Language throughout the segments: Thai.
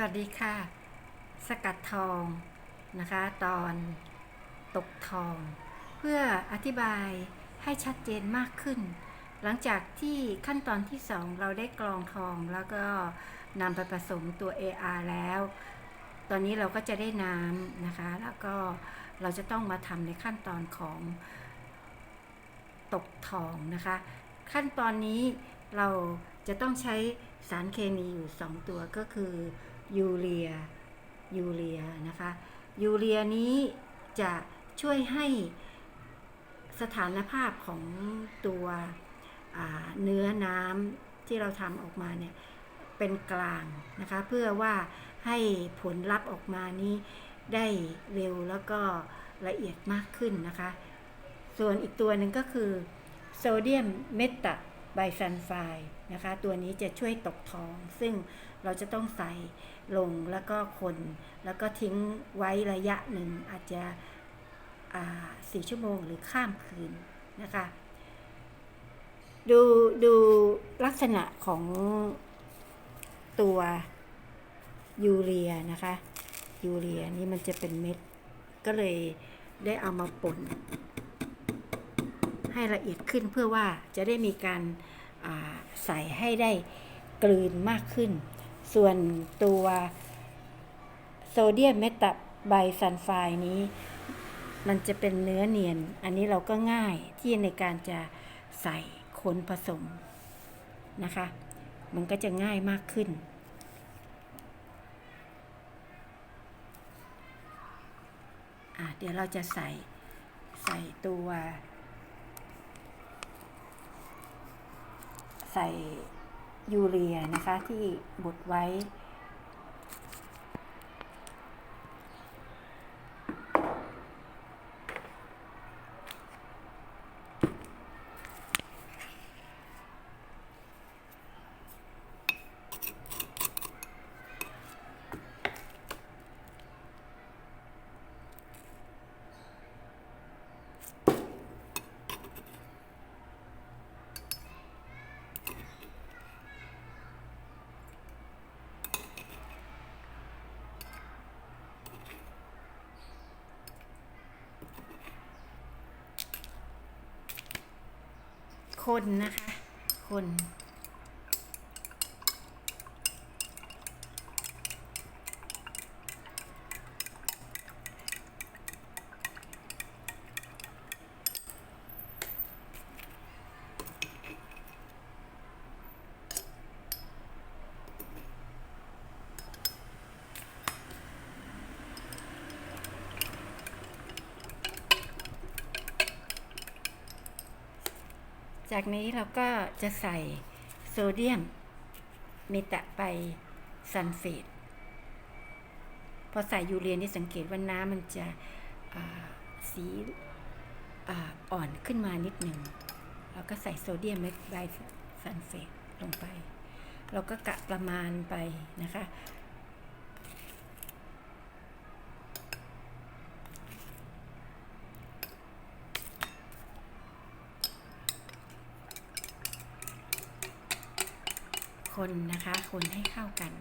สวัสดีค่ะ สกัดทองนะคะ ตอนตกทอง เพื่ออธิบายให้ชัดเจนมากขึ้น หลังจากที่ขั้นตอนที่2เราได้กรองทองแล้วก็นำไปผสมตัว AR แล้ว ตอนนี้เราก็จะได้น้ำนะคะ แล้วก็เราจะต้องมาทำในขั้นตอนของตกทองนะคะ ขั้นตอนนี้เราจะต้องใช้สารเคมีอยู่ 2 ตัวก็คือ ยูเรียยูเรียนะคะยูเรียนี้จะช่วยให้สถานภาพของตัวเนื้อน้ำที่เราทำออกมาเนี่ยเป็นกลางนะคะเพื่อว่าให้ผลลัพธ์ออกมานี้ได้เร็วแล้วก็ละเอียดมากขึ้นนะคะ ส่วนอีกตัวหนึ่งก็คือโซเดียมเมตา ไบซัลไฟนะคะ ตัวนี้จะช่วยตกทอง ซึ่งเราจะต้องใส่ลงแล้วก็คน แล้วก็ทิ้งไว้ระยะหนึ่งอาจจะสี่ชั่วโมงหรือข้ามคืนนะคะ ดูดูลักษณะของตัวยูเรียนะคะ ยูเรียนี่มันจะเป็นเม็ด ก็เลยได้เอามาป่น ให้ละเอียดขึ้นเพื่อว่าจะได้มีการใส่ให้ได้กลืนมากขึ้น ส่วนตัวโซเดียมเมตาไบซัลไฟด์นี้ มันจะเป็นเนื้อเนียน อันนี้เราก็ง่ายที่ในการจะใส่คนผสมนะคะ มันก็จะง่ายมากขึ้น เดี๋ยวเราจะใส่ใส่ตัว ใส่ยูเรียนะคะที่บดไว้ คนนะคะ คน จากนี้เราก็จะใส่โซเดียมเมตาไปซัลเฟตพอใส่ยูเรียนี่สังเกตว่าน้ำมันจะสีอาอ่อนขึ้นมานิดหนึ่งเราก็ใส่โซเดียมเมตไบซัลเฟตลงไป เราก็กะประมาณไปนะคะ คนนะคะ คนให้เข้ากัน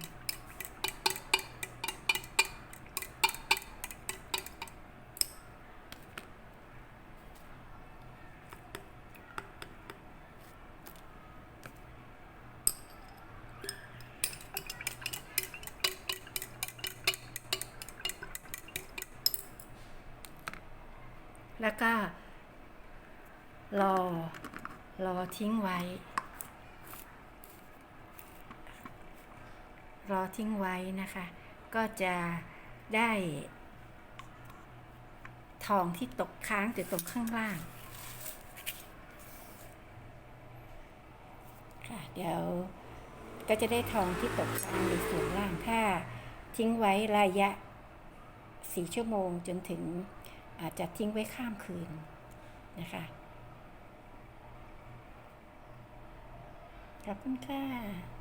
แล้วก็รอ รอทิ้งไว้ รอทิ้งไว้นะคะ ก็จะได้ ทองที่ตกค้างอยู่ตรงข้างล่างค่ะเดี๋ยวก็จะได้ทองที่ตกค้างในส่วนล่างถ้าทิ้งไว้ระยะสี่ชั่วโมงจนถึงอาจจะทิ้งไว้ข้ามคืนนะคะขอบคุณค่ะ